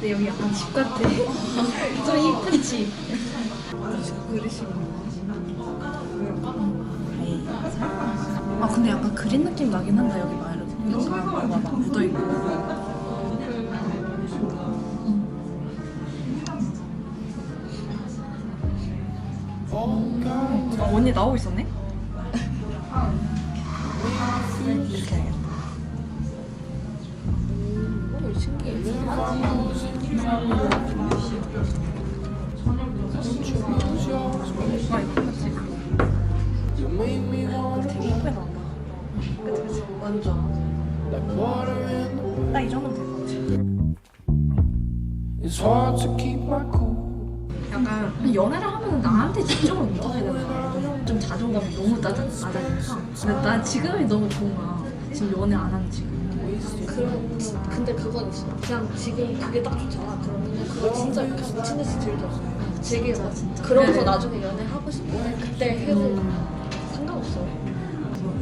근데 여기 약간 집 같아. 좀 이쁜 집. 아 근데 약간 그린 느낌 나긴 한다 여기 말은. 여기 봐봐 묻어 있고. 아 언니 나오고 있었네? 딱이 정도면 될것 같아. 약간 연애를 하면 나한테 못하게 되는 거야. 좀 자존감이 너무 낮아, 낮아지니까. 근데 난 지금이 너무 좋은 거야. 지금 연애 안 하는 지금. 그럼 근데 그건 있어. 그냥 지금 그게 딱 좋잖아. 그러면 그거 진짜 그냥 미친 듯이 들더라고. 되게 막 진짜. 그러고서 네네. 나중에 연애 하고 싶으면 그때 해도 상관없어.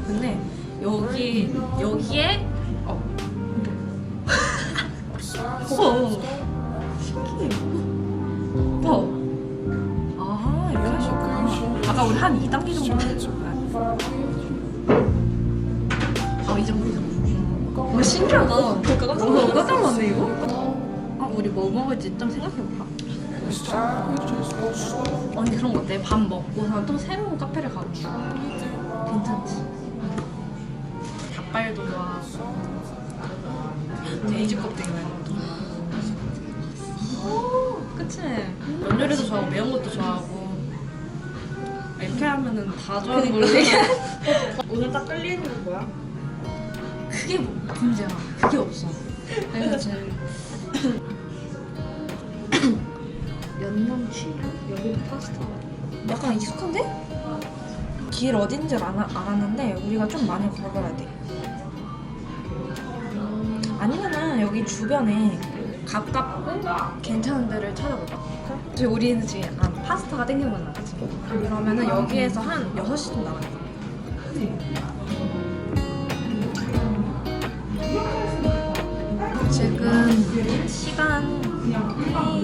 근데 여기 여기에 어. 어. 신기해. 어. 아 이렇게 하셨구나. 아까 우리 한 2단계 정도 했을 어 신기하다. 어 깜짝 놀랐네 이거. 아 우리 뭐 먹을지 좀 생각해볼까? 언니 그런 거 어때? 밥 먹고서 또 새로운 카페를 가고 괜찮지? 닭발도 좋아하고 돼지 껍데기 오 그치? 면 요리도 좋아하고 매운 것도 좋아하고 이렇게 하면은 다 좋아하는 걸로 오늘 딱 끌리는 거야? 그게 뭐 문제야 그게 없어 그래서 제일 연남치 여기도 파스타. 약간 익숙한데? 길 어딘지 알, 알았는데 우리가 좀 많이 걸어가야 돼. 아니면은 여기 주변에 가깝고 괜찮은 데를 찾아볼까? 지금 우리는 지금 약간 파스타가 땡기는 거잖아, 그치? 그러면은 여기에서 한 6시쯤 나가야 돼. 지금 시간이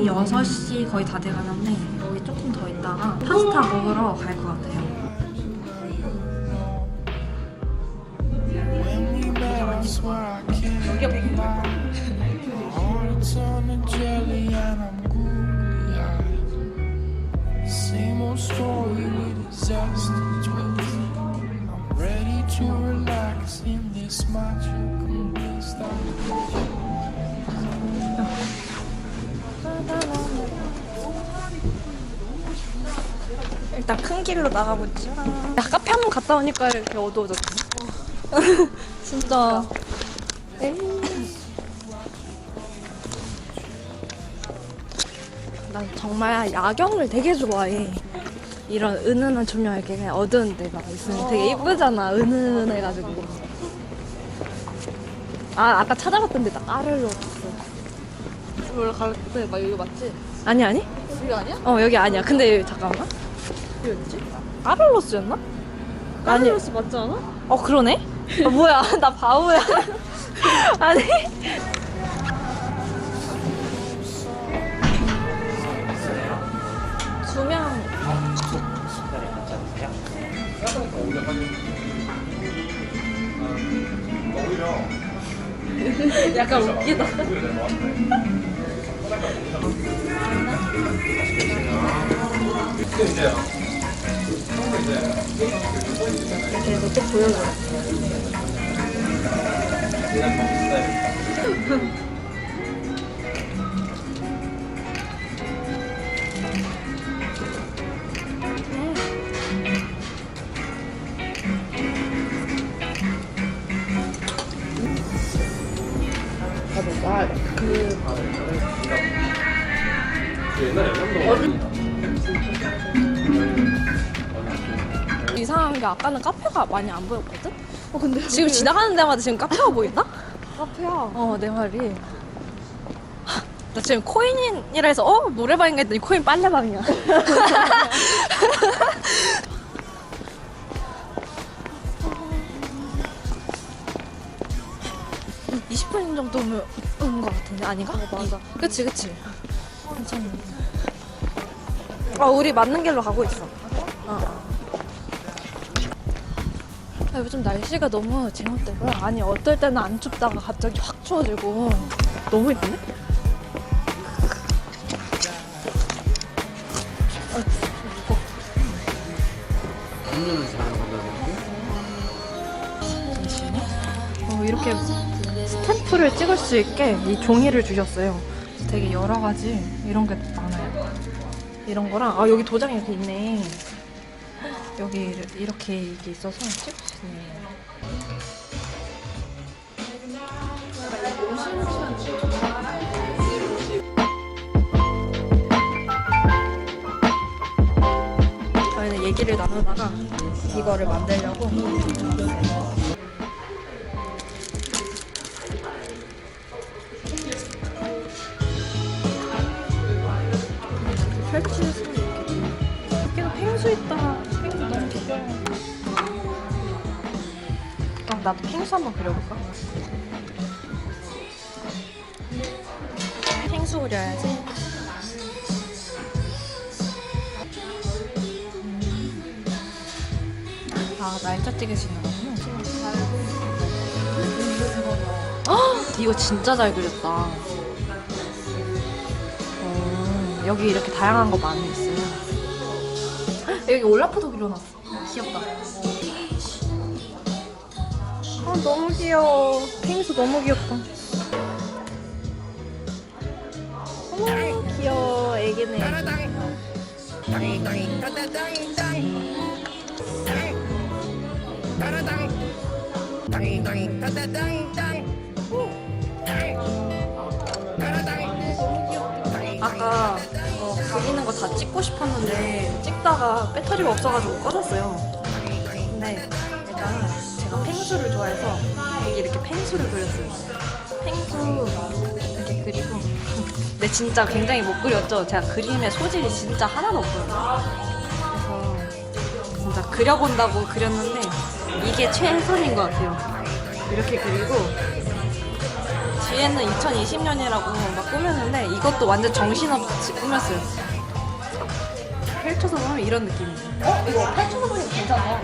6시 거의 다 돼가는데 여기 조금 더 있다가 파스타 먹으러 갈 것 같아요. Same old story with a zesty twist. I'm ready to relax that 일단 큰 길로 나가보지. 야 카페 한 번 갔다 오니까 이렇게 어두워졌지. 진짜. 에이. 난 정말 야경을 되게 좋아해. 이런 은은한 조명 이렇게 그냥 어두운 데가 있으면 되게 이쁘잖아. 은은해가지고. 아 아까 찾아봤던 데다 없어. 원래 갈때 막 여기 맞지? 아니 아니. 여기 아니야? 어 여기 아니야. 근데 잠깐만. 어디였지? 까를로스였나? 까를로스 맞지 않아? 어 그러네? 아, 뭐야 나 바보야 아니 약간 웃기다. 그래서 또 보여줘 와, 그. 이상한 게 아까는 카페가 많이 안 보였거든? 어, 근데 지금 지나가는 데마다 지금 카페가 보인다? 카페야. 어, 내 말이. 나 지금 코인이라 해서 어? 노래방인가 했더니 코인 빨래방이야. 20분 정도면 오는 것 같은데 아닌가? 맞아. 그치 그치. 괜찮네. 아 우리 맞는 길로 가고 있어. 어. 어. 아, 요즘 날씨가 너무 제멋대로야. 아니 어떨 때는 안 춥다가 갑자기 확 추워지고 너무 이쁘네. 스탬프를 찍을 수 있게 이 종이를 주셨어요. 되게 여러 가지 이런 게 많아요. 이런 거랑 아 여기 도장이 이렇게 있네. 여기 이렇게 이게 있어서 찍을 수 있네. 저희는 얘기를 나누다가 이거를 만들려고 수 있다. 펭수 너무 귀여워 그럼 나도 펭수 한번 그려볼까? 펭수 그려야지. 아 날짜 찍으시는 거구나. 헉, 이거 진짜 잘 그렸다. 어, 여기 이렇게 다양한 거 많이 있어요. 헉, 여기 올라프도 그려놨어. 귀엽다. 아 너무 귀여워. 펭수 너무 귀엽다. 어머 귀여워 애기네. 아까 그리는 거 다 찍고 싶었는데 찍다가 배터리가 없어가지고 꺼졌어요. 근데 일단 제가 펭수를 좋아해서 여기 이렇게 펭수를 그렸어요. 펭수 이렇게 그리고 근데 진짜 굉장히 못 그렸죠. 제가 그림에 소질이 진짜 하나도 없어요. 그래서 진짜 그려본다고 그렸는데 이게 최선인 것 같아요. 이렇게 그리고 뒤에는 2020년이라고 막 꾸몄는데 이것도 완전 정신없이 꾸몄어요. 펼쳐서 보면 이런 느낌이에요. 어? 이거 펼쳐서 보니까 괜찮아.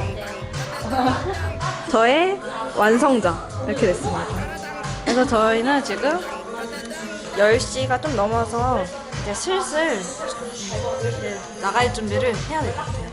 저의 완성자 이렇게 됐습니다. 그래서 저희는 지금 10시가 좀 넘어서 이제 슬슬 이제 나갈 준비를 해야 될 것 같아요.